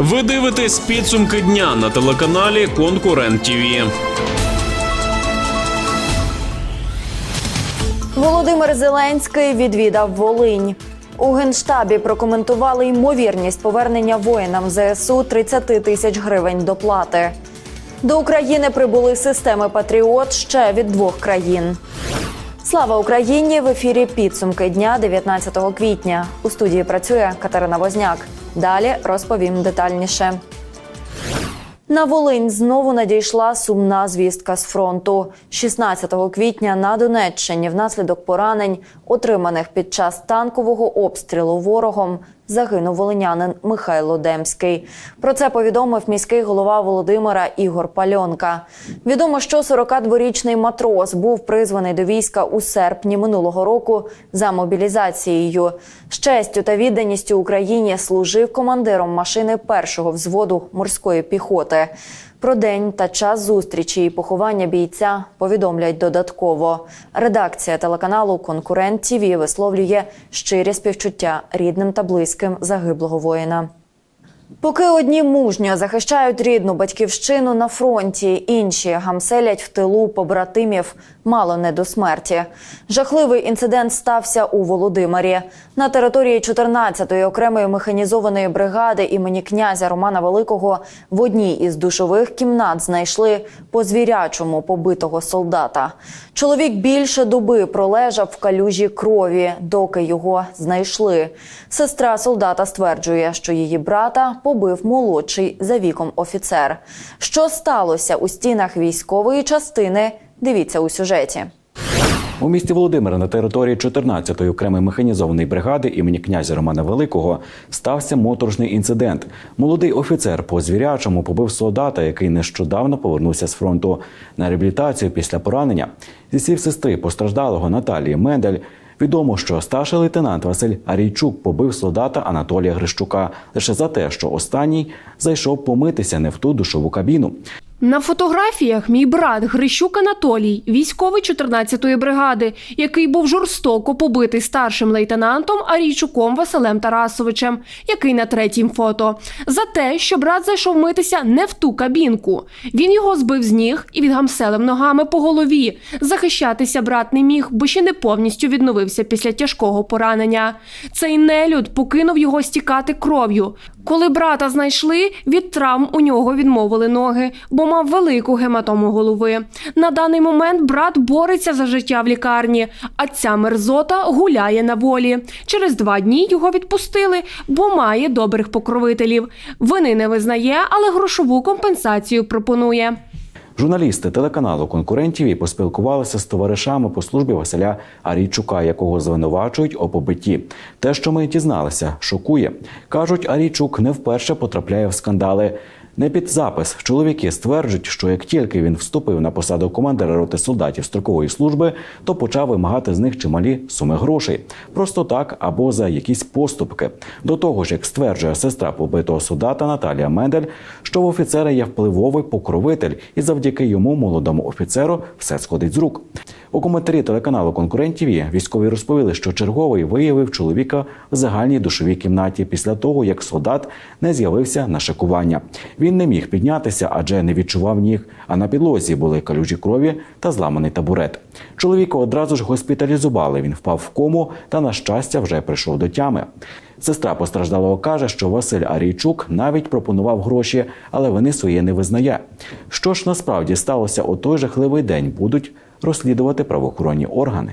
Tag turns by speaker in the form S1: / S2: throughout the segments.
S1: Ви дивитесь підсумки дня на телеканалі Конкурент ТІВІ.
S2: Володимир Зеленський відвідав Волинь. У генштабі прокоментували ймовірність повернення воїнам ЗСУ 30 тисяч гривень доплати. До України прибули системи Патріот ще від двох країн. Слава Україні! В ефірі підсумки дня 19 квітня. У студії працює Катерина Возняк. Далі розповім детальніше. На Волинь знову надійшла сумна звістка з фронту. 16 квітня на Донеччині внаслідок поранень, отриманих під час танкового обстрілу ворогом, загинув волинянин Михайло Демський. Про це повідомив міський голова Володимира Ігор Пальонка. Відомо, що 42-річний матрос був призваний до війська у серпні минулого року за мобілізацією. З честю та відданістю Україні служив командиром машини першого взводу морської піхоти. Про день та час зустрічі і поховання бійця повідомлять додатково. Редакція телеканалу Конкурент ТІВІ висловлює щирі співчуття рідним та близьким загиблого воїна. Поки одні мужньо захищають рідну батьківщину на фронті, інші гамселять в тилу побратимів мало не до смерті. Жахливий інцидент стався у Володимирі на території 14-ї окремої механізованої бригади імені князя Романа Великого. В одній із душових кімнат знайшли по звірячому побитого солдата. Чоловік більше доби пролежав в калюжі крові, доки його знайшли. Сестра солдата стверджує, що її брата побив молодший за віком офіцер. Що сталося у стінах військової частини? Дивіться у сюжеті.
S3: У місті Володимира на території 14-ї окремої механізованої бригади імені князя Романа Великого стався моторошний інцидент. Молодий офіцер по звірячому побив солдата, який нещодавно повернувся з фронту на реабілітацію після поранення. Зі слів сестри постраждалого Наталії Мендель. Відомо, що старший лейтенант Василь Арійчук побив солдата Анатолія Грищука лише за те, що останній зайшов помитися не в ту душову кабіну.
S4: На фотографіях мій брат Грищук Анатолій, військовий 14-ї бригади, який був жорстоко побитий старшим лейтенантом Арійчуком Василем Тарасовичем, який на третім фото, за те, що брат зайшов митися не в ту кабінку. Він його збив з ніг і відгамселив ногами по голові. Захищатися брат не міг, бо ще не повністю відновився після тяжкого поранення. Цей нелюд покинув його стікати кров'ю. Коли брата знайшли, від травм у нього відмовили ноги, бо мав велику гематому голови. На даний момент брат бореться за життя в лікарні, а ця мерзота гуляє на волі. Через два дні його відпустили, бо має добрих покровителів. Вини не визнає, але грошову компенсацію пропонує.
S3: Журналісти телеканалу конкурентів і поспілкувалися з товаришами по службі Василя Арійчука, якого звинувачують у побитті. Те, що ми дізналися, шокує. кажуть, Арійчук не вперше потрапляє в скандали. Не під запис чоловіки стверджують, що як тільки він вступив на посаду командира роти солдатів строкової служби, то почав вимагати з них чималі суми грошей, просто так або за якісь поступки. До того ж, як стверджує сестра побитого солдата Наталія Мендель, що в офіцера є впливовий покровитель, і завдяки йому молодому офіцеру все сходить з рук. У коментарі телеканалу Конкурентів військові розповіли, що черговий виявив чоловіка в загальній душовій кімнаті після того, як солдат не з'явився на шикування. Він не міг піднятися, адже не відчував ніг. А на підлозі були калюжі крові та зламаний табурет. Чоловіка одразу ж госпіталізували. Він впав в кому та, на щастя, вже прийшов до тями. Сестра постраждалого каже, що Василь Арійчук навіть пропонував гроші, але вони своє не визнає. Що ж насправді сталося у той жахливий день, будуть розслідувати правоохоронні органи.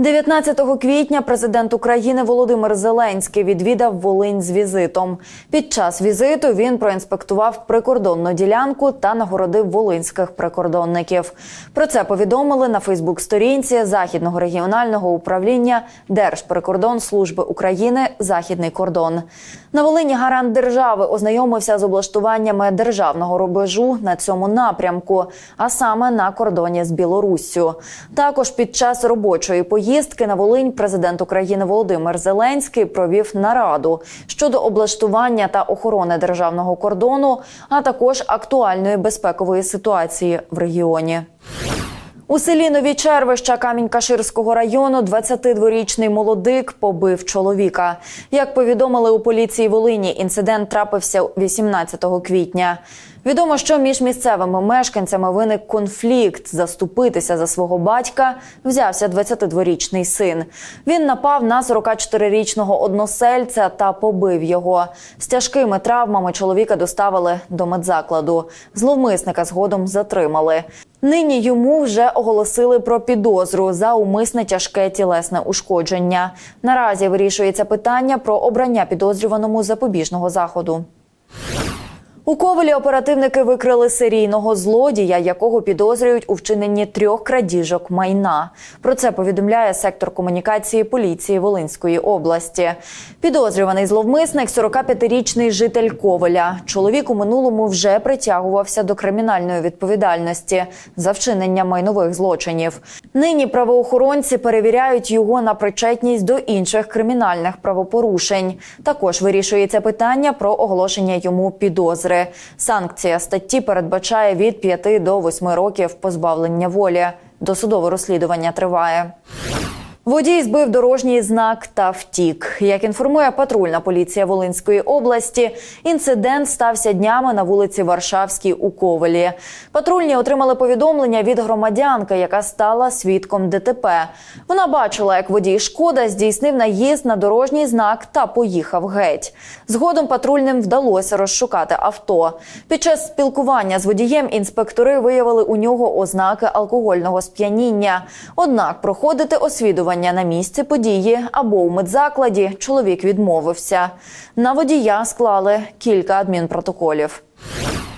S2: 19 квітня президент України Володимир Зеленський відвідав Волинь з візитом. Під час візиту він проінспектував прикордонну ділянку та нагородив волинських прикордонників. Про це повідомили на Фейсбук-сторінці Західного регіонального управління Держприкордонслужби України Західний кордон. На Волині гарант держави ознайомився з облаштуваннями державного рубежу на цьому напрямку, а саме на кордоні з Білоруссю. Також під час робочої поїздки на Волинь президент України Володимир Зеленський провів нараду щодо облаштування та охорони державного кордону, а також актуальної безпекової ситуації в регіоні. У селі Нові Червища Камінь-Каширського району 22-річний молодик побив чоловіка. Як повідомили у поліції Волині, інцидент трапився 18 квітня. Відомо, що між місцевими мешканцями виник конфлікт. Заступитися за свого батька взявся 22-річний син. Він напав на 44-річного односельця та побив його. З тяжкими травмами чоловіка доставили до медзакладу. Зловмисника згодом затримали. Нині йому вже оголосили про підозру за умисне тяжке тілесне ушкодження. Наразі вирішується питання про обрання підозрюваному запобіжного заходу. У Ковелі оперативники викрили серійного злодія, якого підозрюють у вчиненні трьох крадіжок майна. Про це повідомляє сектор комунікації поліції Волинської області. Підозрюваний зловмисник 45-річний житель Ковеля. Чоловік у минулому вже притягувався до кримінальної відповідальності за вчинення майнових злочинів. Нині правоохоронці перевіряють його на причетність до інших кримінальних правопорушень. Також вирішується питання про оголошення йому підозри. Санкція статті передбачає від 5 до 8 років позбавлення волі. Досудове розслідування триває. Водій збив дорожній знак та втік. Як інформує патрульна поліція Волинської області, інцидент стався днями на вулиці Варшавській у Ковелі. Патрульні отримали повідомлення від громадянки, яка стала свідком ДТП. Вона бачила, як водій шкода здійснив наїзд на дорожній знак та поїхав геть. Згодом патрульним вдалося розшукати авто. Під час спілкування з водієм інспектори виявили у нього ознаки алкогольного сп'яніння. Однак проходити освідування на місці події або у медзакладі чоловік відмовився. На водія склали кілька адмінпротоколів.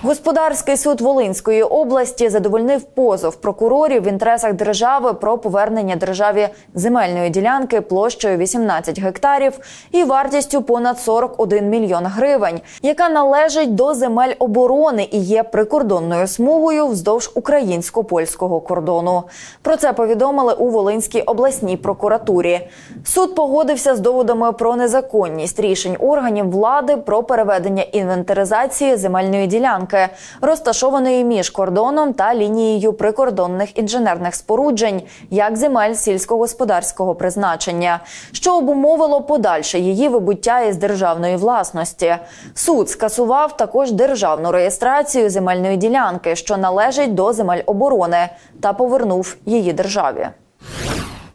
S2: Господарський суд Волинської області задовольнив позов прокурорів в інтересах держави про повернення державі земельної ділянки площею 18 гектарів і вартістю понад 41 мільйон гривень, яка належить до земель оборони і є прикордонною смугою вздовж українсько-польського кордону. Про це повідомили у Волинській обласній прокуратурі. Суд погодився з доводами про незаконність рішень органів влади про переведення інвентаризації земельної ділянки, розташованої між кордоном та лінією прикордонних інженерних споруджень, як земель сільськогосподарського призначення, що обумовило подальше її вибуття із державної власності. Суд скасував також державну реєстрацію земельної ділянки, що належить до земель оборони, та повернув її державі.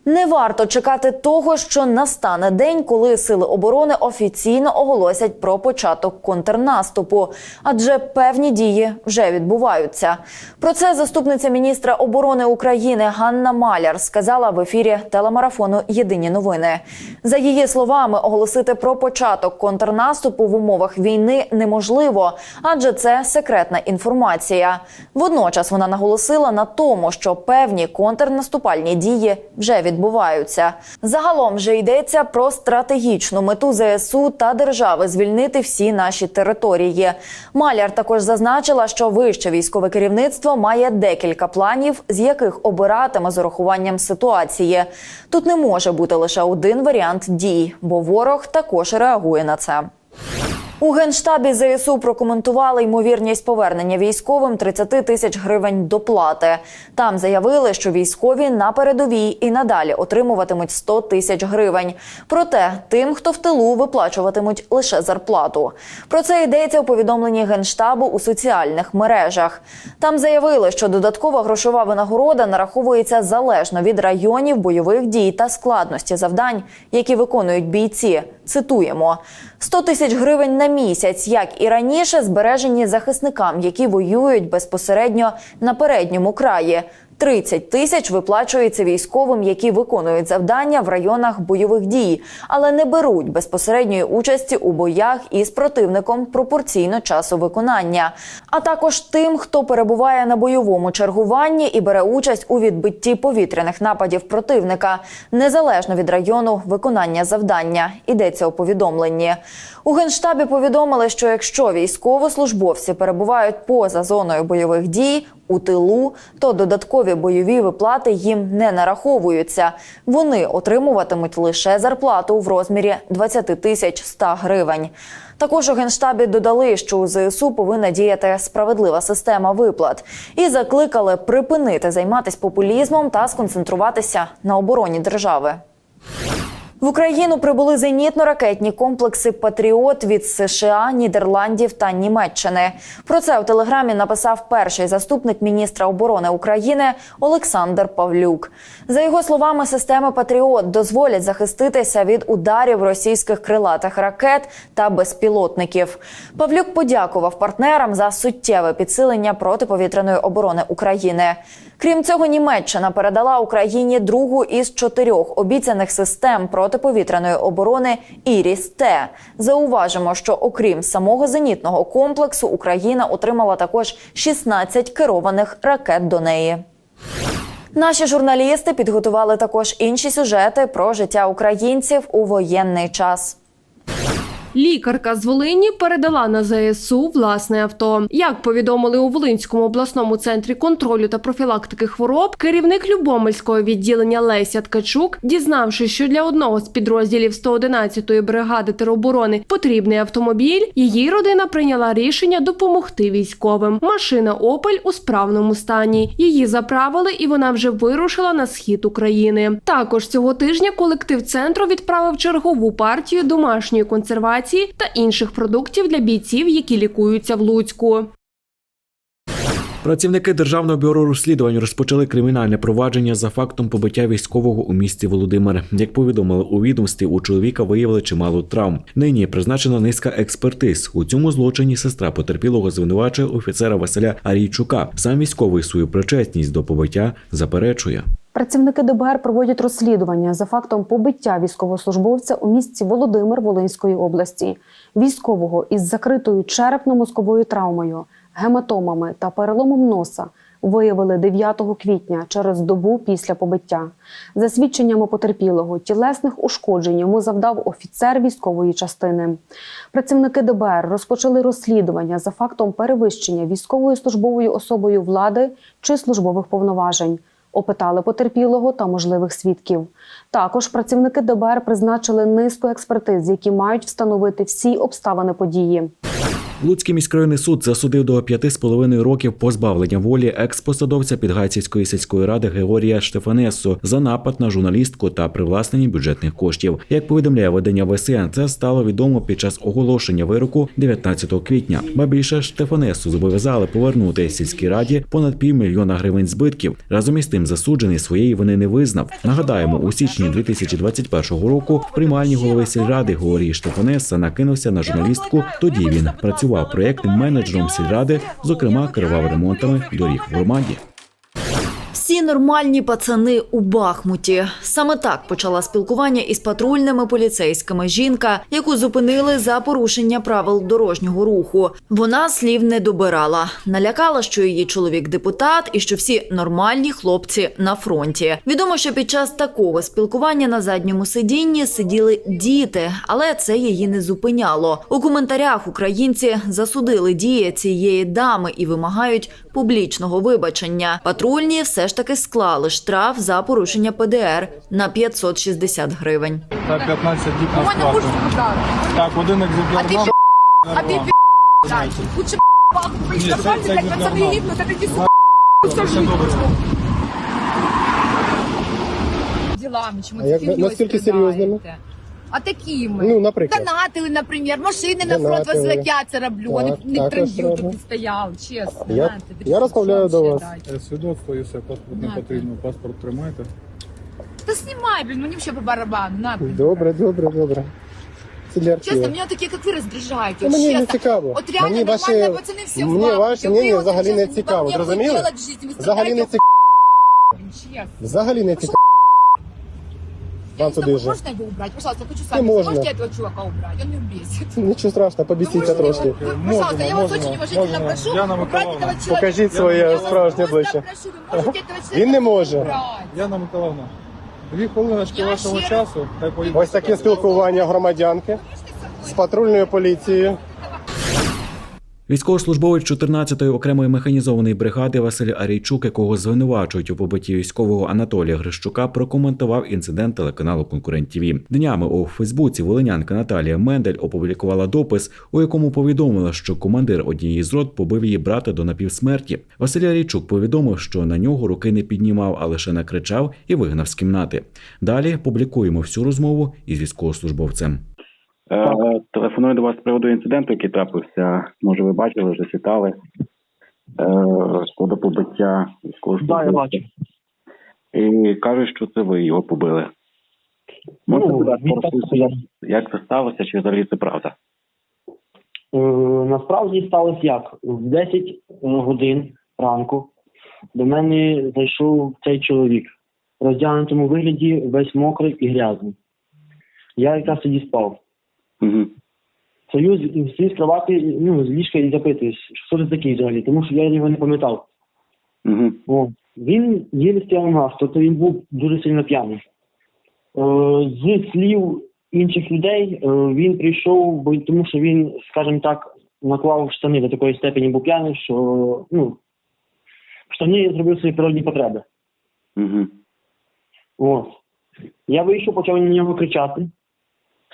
S2: Не варто чекати того, що настане день, коли сили оборони офіційно оголосять про початок контрнаступу, адже певні дії вже відбуваються. Про це заступниця міністра оборони України Ганна Маляр сказала в ефірі телемарафону Єдині новини. За її словами, оголосити про початок контрнаступу в умовах війни неможливо, адже це секретна інформація. Водночас вона наголосила на тому, що певні контрнаступальні дії вже відбуваються відбуваються. Загалом же йдеться про стратегічну мету ЗСУ та держави звільнити всі наші території. Маляр також зазначила, що вище військове керівництво має декілька планів, з яких обиратиме з урахуванням ситуації. Тут не може бути лише один варіант дій, бо ворог також реагує на це. У генштабі ЗСУ прокоментували ймовірність повернення військовим 30 тисяч гривень доплати. Там заявили, що військові на передовій і надалі отримуватимуть 100 тисяч гривень. Проте тим, хто в тилу, виплачуватимуть лише зарплату. Про це йдеться у повідомленні генштабу у соціальних мережах. Там заявили, що додаткова грошова винагорода нараховується залежно від районів бойових дій та складності завдань, які виконують бійці. Цитуємо 100 тисяч гривень на місяць, як і раніше, збережені захисникам, які воюють безпосередньо на передньому краї. 30 тисяч виплачується військовим, які виконують завдання в районах бойових дій, але не беруть безпосередньої участі у боях із противником пропорційно часу виконання. А також тим, хто перебуває на бойовому чергуванні і бере участь у відбитті повітряних нападів противника, незалежно від району виконання завдання. Йдеться у повідомленні. У генштабі повідомили, що якщо військовослужбовці перебувають поза зоною бойових дій, у тилу, то додаткові бойові виплати їм не нараховуються. Вони отримуватимуть лише зарплату в розмірі 20 тисяч 100 гривень. Також у генштабі додали, що у ЗСУ повинна діяти справедлива система виплат і закликали припинити займатися популізмом та сконцентруватися на обороні держави. В Україну прибули зенітно-ракетні комплекси Патріот від США, Нідерландів та Німеччини. Про це у телеграмі написав перший заступник міністра оборони України Олександр Павлюк. За його словами, системи Патріот дозволять захиститися від ударів російських крилатих ракет та безпілотників. Павлюк подякував партнерам за суттєве підсилення протиповітряної оборони України. Крім цього, Німеччина передала Україні другу із чотирьох обіцяних систем протиповітряної оборони Іріс Т. Зауважимо, що окрім самого зенітного комплексу, Україна отримала також 16 керованих ракет до неї. Наші журналісти підготували також інші сюжети про життя українців у воєнний час.
S4: Лікарка з Волині передала на ЗСУ власне авто. Як повідомили у Волинському обласному центрі контролю та профілактики хвороб, керівник Любомельського відділення Леся Ткачук, дізнавшись, що для одного з підрозділів 111-ї бригади тероборони потрібний автомобіль, її родина прийняла рішення допомогти військовим. Машина Опель у справному стані. Її заправили, і вона вже вирушила на схід України. Також цього тижня колектив центру відправив чергову партію домашньої консервації та інших продуктів для бійців, які лікуються в Луцьку.
S3: Працівники Державного бюро розслідувань розпочали кримінальне провадження за фактом побиття військового у місті Володимир. Як повідомили у відомстві, у чоловіка виявили чимало травм. Нині призначена низка експертиз. У цьому злочині сестра потерпілого звинувачує офіцера Василя Арійчука. Сам військовий свою причетність до побиття заперечує.
S5: Працівники ДБР проводять розслідування за фактом побиття військовослужбовця у місті Володимир Волинської області, військового із закритою черепно-мозковою травмою, гематомами та переломом носа виявили 9 квітня через добу після побиття. За свідченнями потерпілого, тілесних ушкоджень йому завдав офіцер військової частини. Працівники ДБР розпочали розслідування за фактом перевищення військовою службовою особою влади чи службових повноважень опитали потерпілого та можливих свідків. Також працівники ДБР призначили низку експертиз, які мають встановити всі обставини події.
S3: Луцький міськрайонний суд засудив до 5,5 років позбавлення волі екс-посадовця Підгайцівської сільської ради Георгія Штефанесу за напад на журналістку та привласнення бюджетних коштів. Як повідомляє видання ВСН, це стало відомо під час оголошення вироку 19 квітня. Ба більше Штефанесу зобов'язали повернути сільській раді понад півмільйона гривень збитків. Разом із тим засуджений своєї вини не визнав. Нагадаємо, у січні 2021 року в приймальні голови сільради Георгій Штефанеса накинувся на журналістку. Тоді він працював проєктним менеджером сільради, зокрема керував ремонтами доріг в громаді.
S2: Всі нормальні пацани у Бахмуті. Саме так почала спілкування із патрульними поліцейськими жінка, яку зупинили за порушення правил дорожнього руху. Вона слів не добирала, налякала, що її чоловік депутат і що всі нормальні хлопці на фронті. Відомо, що під час такого спілкування на задньому сидінні сиділи діти, але це її не зупиняло. У коментарях українці засудили дії цієї дами і вимагають публічного вибачення. Патрульні все ж таки склали штраф за порушення ПДР на 560 гривень.
S6: Та 15 діб на
S7: Можна
S6: сплату.
S7: курс продати.
S6: Так, один екземпляр
S7: А ти
S6: нам,
S7: пі- А ты
S6: вам.
S7: пи***, блядь. Лучше паху
S6: Ні,
S7: прийти
S6: це-
S7: нормально,
S6: це
S7: блядь,
S6: не
S7: пацаны
S6: нормально.
S7: гибнут, это не сука.
S6: Все
S7: Скажи.
S6: добре.
S7: Делами, чему
S8: А
S7: ти
S8: як-
S7: фігньою
S8: наскільки
S7: страдаєте?
S8: серйозними?
S7: А такими.
S8: Ну, наприклад.
S7: Донатили, наприклад, машини на фронт
S8: Донатили.
S7: возили, як я це роблю, а не,
S8: Так,
S7: не
S8: роблю.
S7: тут стояв, чесно.
S8: Я-
S7: знаєте,
S8: я розмовляю до вас.
S7: дати?
S6: Е, Свідоцтво і все, паспорт не потрібно, паспорт тримайте.
S7: Та знімай, блін, мені взагалі по барабану, на. блін.
S8: Добре, добре, добре. Це для
S7: Чесно,
S8: архіву.
S7: мене такі, як ви, роздражають.
S8: Ну, мені не
S7: чесно.
S8: цікаво.
S7: От реально
S8: Мені ваші,
S7: нормальні пацани всі в
S8: мені
S7: лапах.
S8: ваше
S7: Ви
S8: мнення
S7: от
S8: взагалі не
S7: чесно,
S8: цікаво,
S7: вам
S8: зрозуміли?
S7: делать в житті, ви
S8: Взагалі не
S7: страдаєте,
S8: цікаво.
S7: блін, чесно.
S8: Взагалі не цікаво.
S7: Я
S8: Вам
S7: не знаю,
S8: туди же.
S7: можно его убрать? Пожалуйста, я хочу
S8: Не
S7: сами.
S8: можно.
S7: Можете этого чувака убрать? Он меня бесит.
S8: Нічого страшного, побісіться
S7: Вы можете
S8: трошки.
S7: его- вы- Пожалуйста, я вас
S6: Можемо,
S7: очень уважительно
S6: можемо.
S7: прошу
S6: Яна
S7: убрать
S6: Миколаївна.
S7: этого человека.
S8: Покажіть
S7: Я
S8: своє
S7: вас
S8: справжнє
S7: просто
S8: обличчя.
S7: прошу, вы можете этого человека
S8: Він не може.
S7: убрать?
S6: Яна Миколаївна, дві хвилиночки
S7: Я
S6: вашого
S7: ще-
S6: часу. Хай поїде.
S8: Ось таке спілкування громадянки з патрульною поліцією.
S3: Військовослужбовець 14-ї окремої механізованої бригади Василь Арійчук, якого звинувачують у побитті військового Анатолія Грищука, прокоментував інцидент телеканалу Конкурент ТІВІ. Днями у Фейсбуці волинянка Наталія Мендель опублікувала допис, у якому повідомила, що командир однієї з рот побив її брата до напівсмерті. Василь Арійчук повідомив, що на нього руки не піднімав, а лише накричав і вигнав з кімнати. Далі публікуємо всю розмову із військовослужбовцем.
S9: Е, Телефоную до вас з приводу інциденту, який трапився. Може, ви бачили, вже читали. Е, щодо побиття військовослужбовця.
S10: Да, я бачу.
S9: І кажуть, що це ви його побили. Можете,
S10: Ну, він так
S9: як, як це сталося, чи взагалі це правда?
S10: Е, насправді сталося як? В 10 годин ранку до мене зайшов цей чоловік. В роздягнутому вигляді, весь мокрий і грязний. Я якраз тоді спав.
S9: Угу.
S10: Союз всі з кровати, ну, з ліжка і запитуюсь, що це такий взагалі, тому що я його не пам'ятав.
S9: Угу.
S10: О, він стояв на нас, тобто він був дуже сильно п'яний. Е, з слів інших людей е, він прийшов, бо тому що він, скажімо так, наклав штани до такої степені був п'яний, що ну, штани зробив свої природні потреби.
S9: Угу.
S10: От. Я вийшов, почав на нього кричати,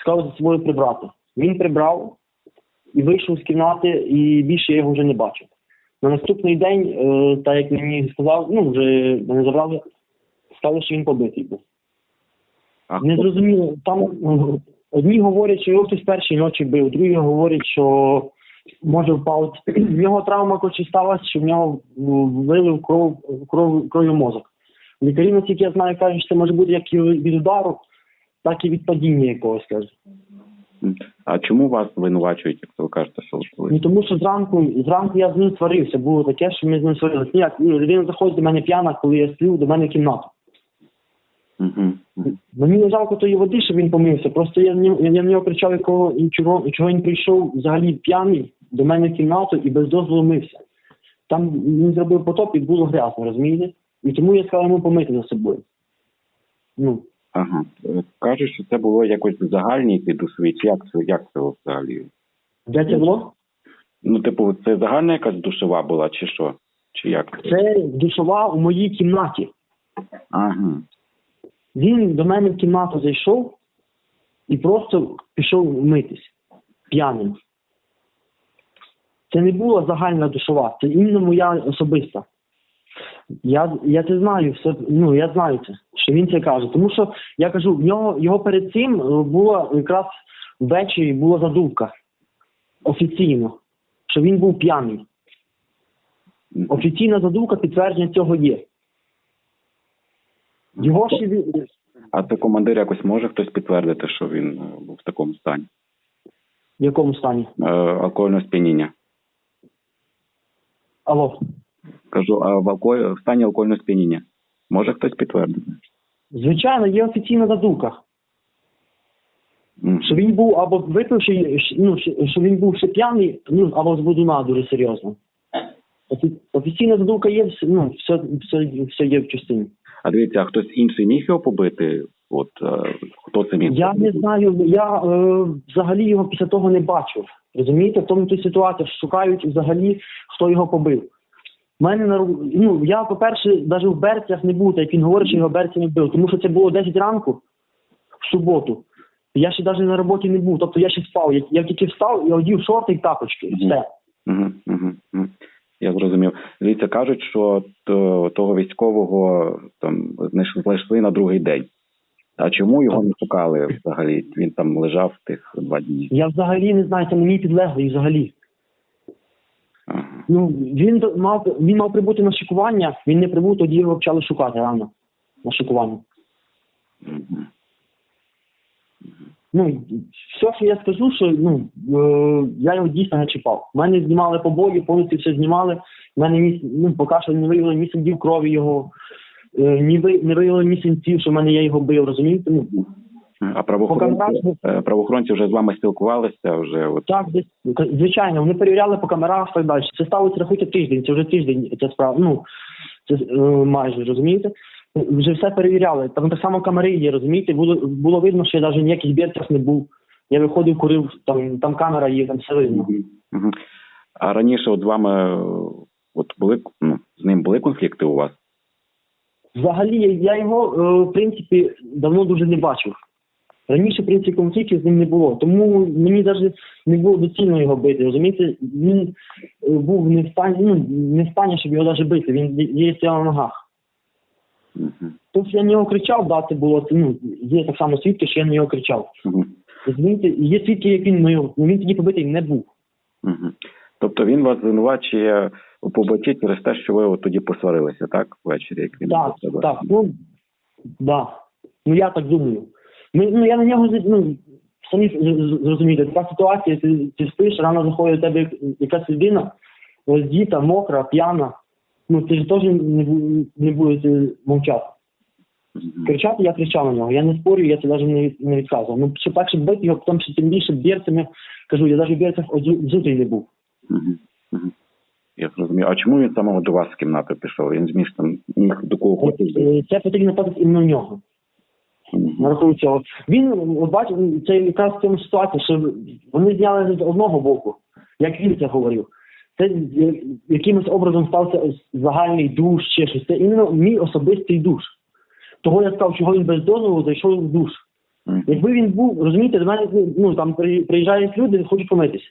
S10: сказав за собою прибрати. Він прибрав і вийшов з кімнати, і більше я його вже не бачив. На наступний день, е, так як мені сказав, ну вже мене забрали, сказали, що він побитий був. Не зрозуміло, там е, одні говорять, що його хтось першої ночі бив, другі говорять, що може впав. В нього травма коротше сталася, що в нього вилив кров, кров, кров'ю мозок. Лікарі, наскільки я знаю, кажуть, що це може бути як від удару, так і від падіння якогось каже.
S9: А чому вас звинувачують, як ви кажете, що ви
S10: Ну тому що зранку, зранку я з ним сварився. Було таке, що ми з ним сварилися. Ніяк, ну, людина заходить до мене п'яна, коли я сплю, до мене в кімнату.
S9: Угу.
S10: Мені не жалко тої води, щоб він помився. Просто я, нього- я в нього кричав, якого і чого, і чого він прийшов взагалі п'яний до мене в кімнату і без дозволу мився. Там він зробив потоп і було грязно, розумієте? І тому я сказав йому помити за собою. Ну,
S9: Ага. Е, Кажуть, що це було якось в загальній підусві, чи як це, як це взагалі?
S10: де це було?
S9: Ну, типу, це загальна якась душева була, чи що? Чи як?
S10: Це душова у моїй кімнаті.
S9: Ага.
S10: Він до мене в кімнату зайшов і просто пішов митись п'яним. Це не була загальна душова, це іменно моя особиста. Я, я це знаю, все, ну я знаю це, що він це каже. Тому що я кажу, в нього його перед цим е, була якраз ввечері була задумка офіційно, що він був п'яний. Офіційна задумка підтвердження цього є. Його ще від-
S9: А це командир якось може хтось підтвердити, що він е, був в такому стані?
S10: в якому стані?
S9: Е, алкогольного сп'яніння.
S10: Алло.
S9: Кажу, а в, алко... в стані алкогольного сп'яніння може хтось підтвердити?
S10: Звичайно, є офіційна задумка,
S9: Мгм.
S10: що він був або випивши, ну, що він був ще п'яний, ну, або з будуна дуже серйозно. Офіційна задумка є, ну, все, все, все є в частині.
S9: А дивіться, а хтось інший міг його побити? От е, хто це міг?
S10: Я не знаю, я е, взагалі його після того не бачив. Розумієте, в тому то ситуація, що шукають взагалі, хто його побив. У мене на ну я, по-перше, навіть в берцях не був, так як він говорить, що його берці не бив, тому що це було 10 ранку в суботу. Я ще навіть на роботі не був, тобто я ще спав. Я, я тільки встав і одів шорти і тапочки. і Все.
S9: Угу, угу, угу. Я зрозумів. Дивіться, кажуть, що того військового там знайшли на другий день. А чому його не шукали взагалі? Він там лежав тих два дні.
S10: Я взагалі не знаю, це мій підлеглий взагалі. Ну він мав він мав прибути на шикування, він не прибув, тоді його почали шукати рано на шикування. Ну, все, що я скажу, що ну е, я його дійсно не чіпав. Мене знімали побої, повністю все знімали. У мене місць, ну, поки що не виявили ні слідів крові його, е, ні не виявили ні синців, що в мене я його бив, розумієте? Ну
S9: А правоохоронці, е, правоохоронці вже з вами спілкувалися, вже от
S10: так, звичайно, вони перевіряли по камерах і так далі. Це сталося рахуйте тиждень, це вже тиждень ця справа. Ну це е, майже розумієте. Вже все перевіряли. Там так само камери є, розумієте? Було було видно, що я навіть ніяких бірцях не був. Я виходив, курив, там там камера є, там все видно.
S9: Мгм. А раніше от з вами е, от були ну, з ним були конфлікти у вас?
S10: Взагалі, я- його, в принципі, давно дуже не бачив. Раніше, в принципі, конфліктів з ним не було. Тому мені навіть не було доцільно його бити. Розумієте, він е, був не в стані, ну, не в стані, щоб його навіть бити. Він є стояв на ногах.
S9: Угу.
S10: Тобто я на нього кричав, да, це було, ну, є так само свідки, що я на нього кричав.
S9: Угу.
S10: Розумієте, є свідки, як він, ну, він тоді побитий не був.
S9: Угу. Тобто він вас звинувачує у побиті через те, що ви от тоді посварилися, так? Ввечері, як він
S10: Так, так, ну, да. Ну, я так думаю. Ну, ну я на нього, ну, самі зрозумієте, така ситуація, ти, ти спиш, рано заходить до тебе якась людина, роздіта, мокра, п'яна. Ну, ти ж теж не, не будете мовчати. Кричати я кричав на нього. Я не спорю, я це навіть не, не відказував. Ну, що щоб бити його, потім ще тим більше берцями, кажу, я навіть в берцях одзу- взутий не був.
S9: Я зрозумів. А чому він саме до вас з кімнати пішов? Він зміг там міг до кого
S10: От,
S9: хоче.
S10: е, Це потрібно питати іменно в нього. Рахунок цього. Він, от бачите, це якраз в цьому ситуація, що вони зняли з одного боку, як він це говорив. Це якимось образом стався загальний душ чи щось. Це іменно мій особистий душ. Того я сказав, чого він без дозволу зайшов в душ. Якби він був, розумієте, до мене ну там приїжджають люди, хочуть помитись.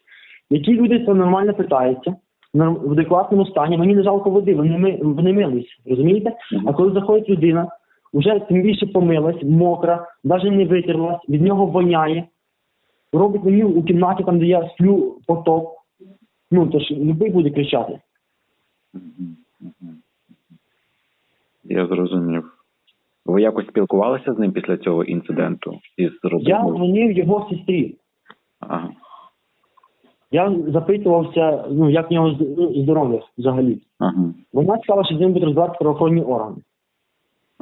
S10: Які люди це нормально питаються, в адекватному стані, мені не жалко води, вони, вони мились, розумієте? А коли заходить людина, вже тим більше помилась, мокра, навіть не витерлась, від нього воняє, робить мені у кімнаті, там, де я сплю, потоп. Ну, то ж любий буде кричати.
S9: Я зрозумів. Ви якось спілкувалися з ним після цього інциденту? Із
S10: Я
S9: родиною?
S10: дзвонив його сестрі.
S9: Ага.
S10: Я запитувався, ну, як в нього з- ну, здоров'я взагалі.
S9: Ага.
S10: Вона сказала, що з ним будуть розбирати правоохоронні органи.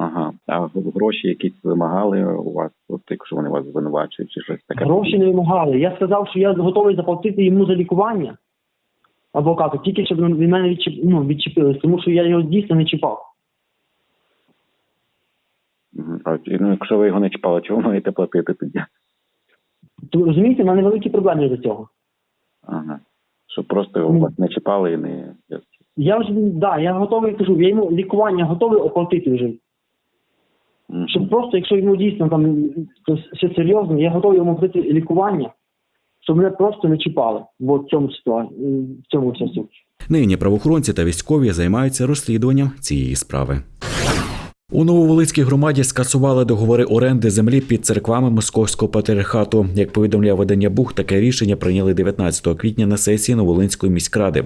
S9: Ага. А гроші якісь вимагали у вас, от якщо вони вас звинувачують чи щось таке?
S10: Гроші не вимагали. Я сказав, що я готовий заплатити йому за лікування адвокату, тільки щоб від мене відчіп, ну, відчепились, тому що я його дійсно не чіпав.
S9: А, ну, якщо ви його не чіпали, чого маєте платити тоді?
S10: То, розумієте, в мене великі проблеми до цього.
S9: Ага. Щоб просто його
S10: Ну.
S9: вас не чіпали і не.
S10: Я вже да, я готовий кажу, я йому лікування готовий оплатити вже. Щоб просто, якщо йому дійсно там то все серйозно, я готовий йому дати лікування, щоб мене просто не чіпали. Бо в цьому ситуації, в цьому вся суть.
S3: Нині правоохоронці та військові займаються розслідуванням цієї справи. У Нововолицькій громаді скасували договори оренди землі під церквами Московського патріархату. Як повідомляє видання Бух, таке рішення прийняли 19 квітня на сесії Новолинської міськради.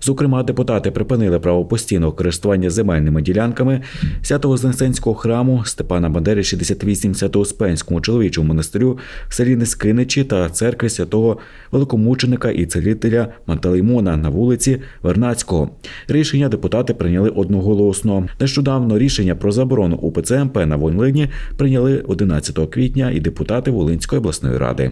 S3: Зокрема, депутати припинили право постійного користування земельними ділянками Свято-Вознесенського храму Степана Бандери 68 Свято-Успенському чоловічому монастирю в селі Нескиничі та церкви святого великомученика і целителя Мантелеймона на вулиці Вернацького. Рішення депутати прийняли одноголосно. Нещодавно рішення про заборону УПЦ МП на Вонлині прийняли 11 квітня і депутати Волинської обласної ради.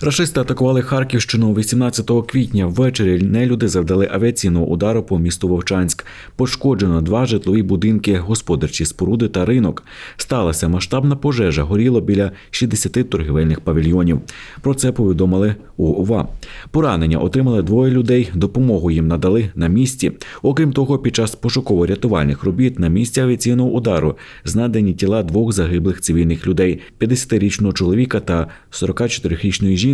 S3: Рашисти атакували Харківщину 18 квітня. Ввечері нелюди завдали авіаційного удару по місту Вовчанськ. Пошкоджено два житлові будинки, господарчі споруди та ринок. Сталася масштабна пожежа. Горіло біля 60 торгівельних павільйонів. Про це повідомили у ОВА. Поранення отримали двоє людей. Допомогу їм надали на місці. Окрім того, під час пошуково-рятувальних робіт на місці авіаційного удару знайдені тіла двох загиблих цивільних людей: 50-річного чоловіка та 44-річної жінки.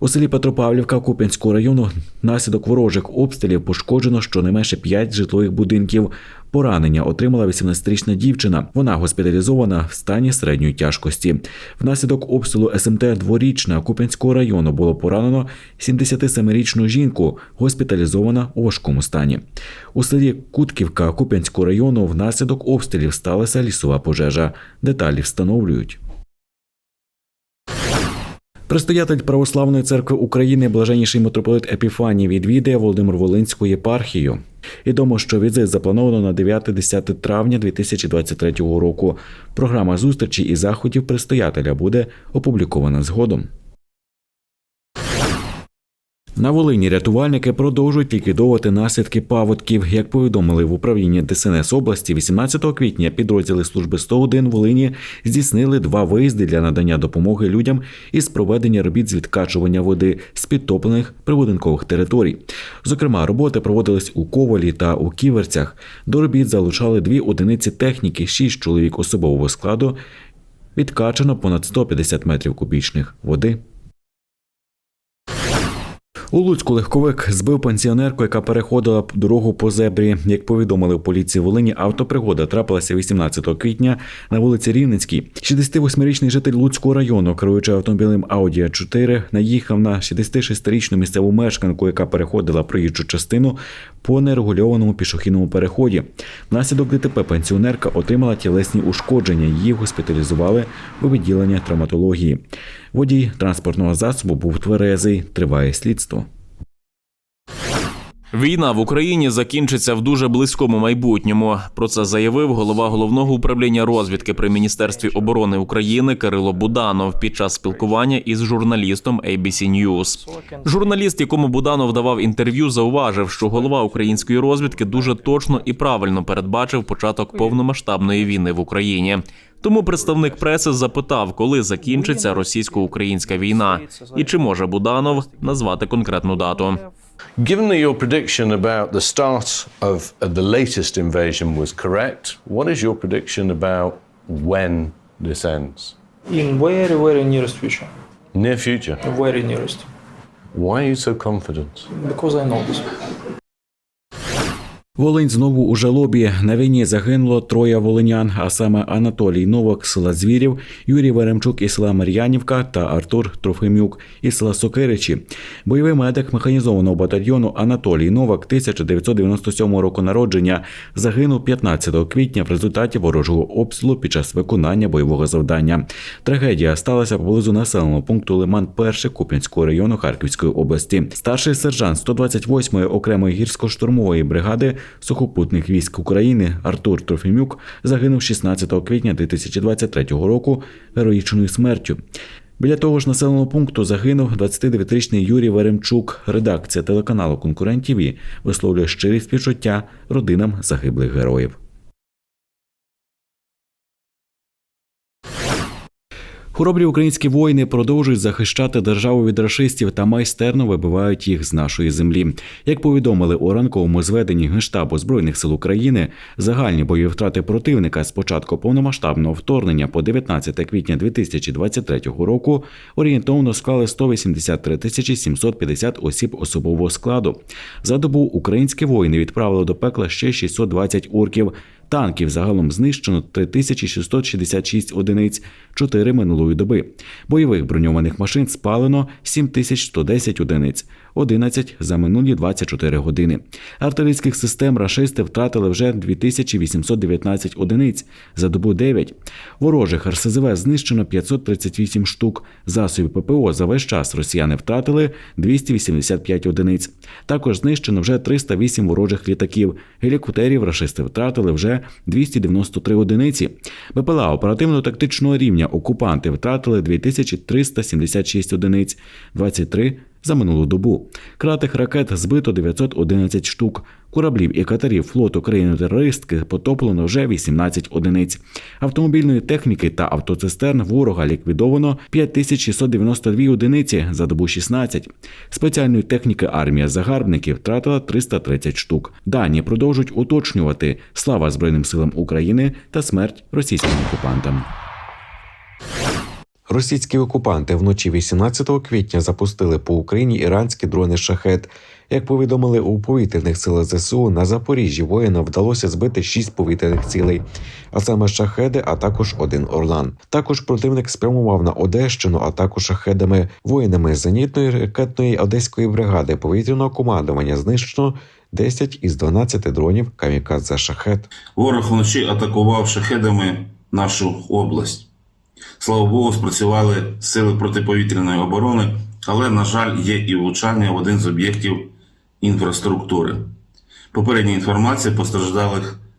S3: У селі Петропавлівка Куп'янського району внаслідок ворожих обстрілів пошкоджено щонайменше 5 житлових будинків. Поранення отримала 18-річна дівчина. Вона госпіталізована в стані середньої тяжкості. Внаслідок обстрілу СМТ дворічна Куп'янського району було поранено 77-річну жінку, госпіталізована у важкому стані. У селі Кутківка Куп'янського району внаслідок обстрілів сталася лісова пожежа. Деталі встановлюють. Предстоятель Православної церкви України, блаженніший митрополит Епіфаній, відвідає Володимир Волинську єпархію. Відомо, що візит заплановано на 9-10 травня 2023 року. Програма зустрічі і заходів предстоятеля буде опублікована згодом. На Волині рятувальники продовжують ліквідовувати наслідки паводків. Як повідомили в управлінні ДСНС області, 18 квітня підрозділи служби 101 Волині здійснили два виїзди для надання допомоги людям із проведення робіт з відкачування води з підтоплених прибудинкових територій. Зокрема, роботи проводились у Ковалі та у Ківерцях. До робіт залучали дві одиниці техніки, шість чоловік особового складу. Відкачано понад 150 метрів кубічних води. У Луцьку легковик збив пенсіонерку, яка переходила дорогу по зебрі. Як повідомили в поліції Волині, автопригода трапилася 18 квітня на вулиці Рівненській. 68-річний житель Луцького району, керуючи автомобілем Audi a 4 наїхав на 66-річну місцеву мешканку, яка переходила проїжджу частину по нерегульованому пішохідному переході. Внаслідок ДТП пенсіонерка отримала тілесні ушкодження. Її госпіталізували у відділення травматології. Водій транспортного засобу був тверезий. Триває слідство.
S1: Війна в Україні закінчиться в дуже близькому майбутньому. Про це заявив голова головного управління розвідки при міністерстві оборони України Кирило Буданов під час спілкування із журналістом ABC News. Журналіст, якому Буданов давав інтерв'ю, зауважив, що голова української розвідки дуже точно і правильно передбачив початок повномасштабної війни в Україні. Тому представник преси запитав, коли закінчиться російсько-українська війна, і чи може Буданов назвати конкретну дату.
S11: Given that your prediction about the start of uh, the latest invasion was correct, what is your prediction about when this ends?
S12: In very, very nearest future.
S11: Near future.
S12: Very nearest.
S11: Why are you so confident?
S12: Because I know this.
S3: Волинь знову у жалобі. На війні загинуло троє волинян, а саме Анатолій Новак з села Звірів, Юрій Веремчук із села Мар'янівка та Артур Трофимюк із села Сокиричі. Бойовий медик механізованого батальйону Анатолій Новак 1997 року народження загинув 15 квітня в результаті ворожого обстрілу під час виконання бойового завдання. Трагедія сталася поблизу населеного пункту Лиман 1 Куп'янського району Харківської області. Старший сержант 128-ї окремої гірсько-штурмової бригади сухопутних військ України Артур Трофімюк загинув 16 квітня 2023 року героїчною смертю. Біля того ж населеного пункту загинув 29-річний Юрій Веремчук. Редакція телеканалу Конкурент ТІВІ висловлює щирі співчуття родинам загиблих героїв. Хоробрі українські воїни продовжують захищати державу від рашистів та майстерно вибивають їх з нашої землі. Як повідомили у ранковому зведенні Генштабу збройних сил України, загальні бойові втрати противника з початку повномасштабного вторгнення по 19 квітня 2023 року орієнтовно склали 183 тисячі 750 осіб особового складу. За добу українські воїни відправили до пекла ще 620 орків. Танків загалом знищено 3666 одиниць, 4 минулої доби. Бойових броньованих машин спалено 7110 одиниць, 11 за минулі 24 години. Артилерійських систем рашисти втратили вже 2819 одиниць, за добу 9. Ворожих РСЗВ знищено 538 штук. Засобів ППО за весь час росіяни втратили 285 одиниць. Також знищено вже 308 ворожих літаків. Гелікоптерів рашисти втратили вже 293 одиниці. БПЛА оперативно-тактичного рівня окупанти втратили 2376 одиниць, 23 за минулу добу. Кратих ракет збито 911 штук. Кораблів і катерів флоту країни-терористки потоплено вже 18 одиниць. Автомобільної техніки та автоцистерн ворога ліквідовано 5692 одиниці за добу 16. Спеціальної техніки армія загарбників втратила 330 штук. Дані продовжують уточнювати слава Збройним силам України та смерть російським окупантам.
S13: Російські окупанти вночі 18 квітня запустили по Україні іранські дрони шахет. Як повідомили у повітряних силах ЗСУ, на Запоріжжі воїнам вдалося збити шість повітряних цілей, а саме шахеди, а також один орлан. Також противник спрямував на Одещину атаку шахедами. Воїнами зенітної ракетної одеської бригади повітряного командування знищено 10 із 12 дронів камікадзе шахет.
S14: Ворог вночі атакував шахедами нашу область. Слава Богу, спрацювали сили протиповітряної оборони, але, на жаль, є і влучання в один з об'єктів інфраструктури. Попередня інформація постраждалих